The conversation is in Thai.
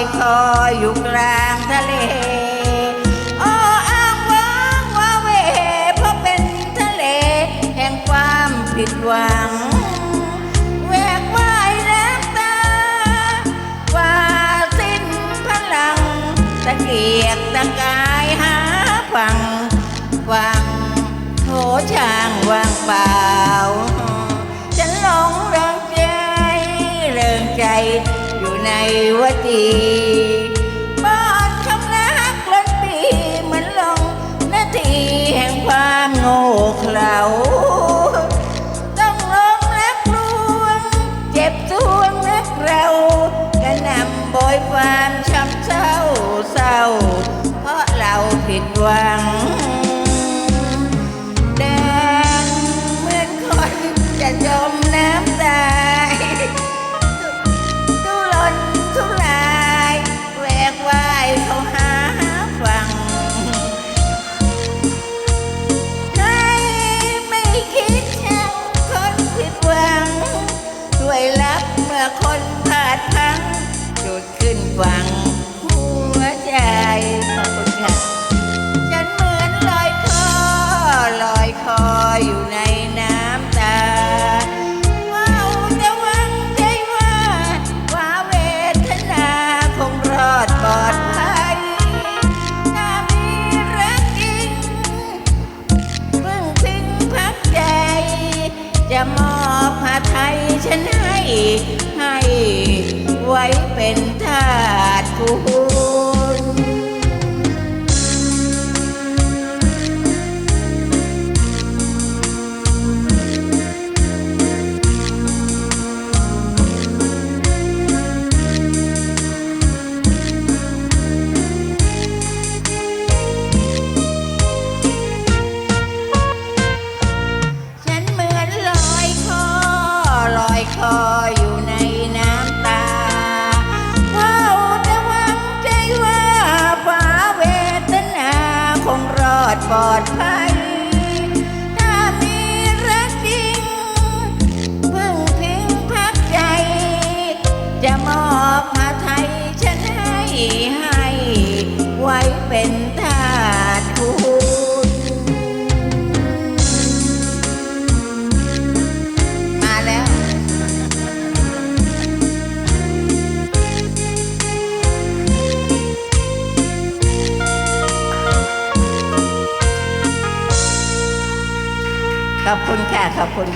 ยคอยอยู่กลางทะเลอ้างว้างว่าเวเพราะเป็นทะเล แห่งความผิดหวังแวกว่ายแลบตา ว่าสิ้นพลัง ตะเกียกตะกายหาฟังฟังโถช่างว่างเปล่า ในวจีบอนคำนักล้นปีเหมือนลงนาทีแห่งความโง่เขลาต้องลงรักลวง เจ็บทวงนักเรากระนำโบยความช้ำเศร้าเศร้า เพราะเราผิดหวัง อคนพลาดพลังจุดขึ้นฟังหัวใจขอบคุณค่ะฉันเหมือนลอยคอลอยคออยู่ใน ดปลอดภัย ขอบคุณค่ะ ขอบคุณ